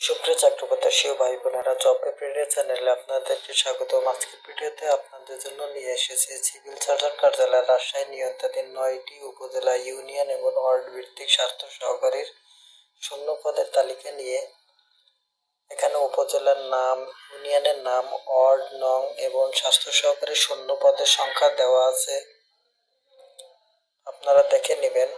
সুপ্রিয় চাকরিপ্রত্যাশী ও ভাই বোনেরা, জব পেপারের চ্যানেলে আপনাদেরকে স্বাগত আজকের ভিডিওতে আপনাদের জন্য নিয়ে এসেছি সিভিল সার্জন কার্যালয় রাজশাহী নিয়ন্ত্রণাধীন নয়টি উপজেলা ইউনিয়ন এবং ওয়ার্ড ভিত্তিক স্বাস্থ্য সহকারীর শূন্য পদের তালিকা নিয়ে এখানে উপজেলার নাম, ইউনিয়নের নাম, ওয়ার্ড, নং এবং স্বাস্থ্য সহকারী শূন্য পদের সংখ্যা দেওয়া আছে। আপনারা দেখে নেবেন।